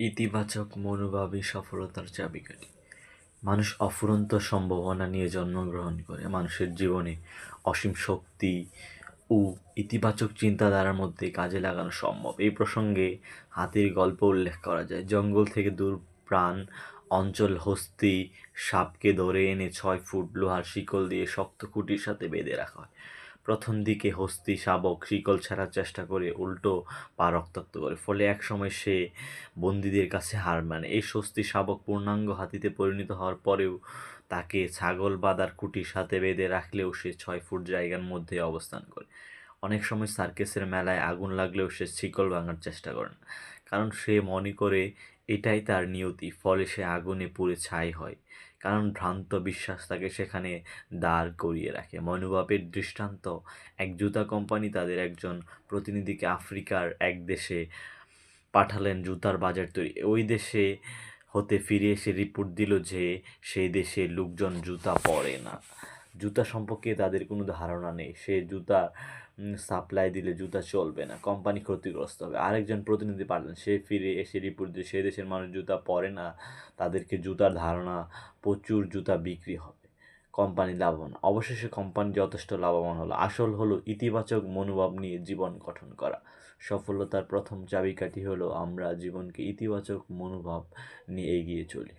ইতিবাচক মনোভাবই সফলতার চাবিকাঠি মানুষ অফুরন্ত সম্ভাবনা নিয়ে জন্মগ্রহণ করে। মানুষের জীবনে অসীম শক্তি ও ইতিবাচক চিন্তাধারার মধ্যে কাজে লাগানো সম্ভব। এই প্রসঙ্গে হাতির গল্প উল্লেখ করা যায়। জঙ্গল থেকে দূর প্রাণ, অঞ্চল হস্তি, সাপকে ধরে এনে ছয় ফুট লোহার শিকল দিয়ে শক্ত খুঁটির সাথে বেঁধে রাখা হয়। প্রথম দিকে হস্তি, শাবক, শিকল ছাড়ার চেষ্টা করে উল্টো পা রক্তাক্ত করে। ফলে একসময় সে বন্দীদের কাছে হার মানে। এই স্বস্তি শাবক পূর্ণাঙ্গ হাতিতে পরিণত হওয়ার পরেও তাকে ছাগল বাঁধার কুটির সাথে বেঁধে রাখলেও সে ছয় ফুট জায়গার মধ্যে অবস্থান করে। অনেক সময় সার্কেসের মেলায় আগুন লাগলেও সে শিকল ভাঙার চেষ্টা করে না। কারণ সে মনে করে এটাই তার নিয়তি, ফলে সে আগুনে পুড়ে ছাই হয়। কারণ ভ্রান্ত বিশ্বাস তাকে সেখানে দাঁড় করিয়ে রাখে। মনোভাবের দৃষ্টান্ত, এক জুতা কোম্পানি তাদের একজন প্রতিনিধিকে আফ্রিকার এক দেশে পাঠালেন জুতার বাজার তৈরি। ওই দেশে হতে ফিরে এসে রিপোর্ট দিল যে সেই দেশে লোকজন জুতা পরে না। জুতা সম্পর্কে তাদের কোনো ধারণা নেই। সে জুতা সাপ্লাই দিলে জুতা চলবে না কোম্পানি ক্ষতিগ্রস্ত হবে। আরেকজন প্রতিনিধি পাঠালেন, সে ফিরে এসে রিপোর্ট দিয়ে সে দেশের মানুষ জুতা পরে না, তাদেরকে জুতার ধারণা, প্রচুর জুতা বিক্রি হবে। কোম্পানি লাভবান। অবশেষে কোম্পানি যথেষ্ট লাভবান হলো। আসল হলো ইতিবাচক মনোভাব নিয়ে জীবন গঠন করা। সফলতার প্রথম চাবিকাঠি হলো আমরা জীবনকে ইতিবাচক মনোভাব নিয়ে এগিয়ে চলি।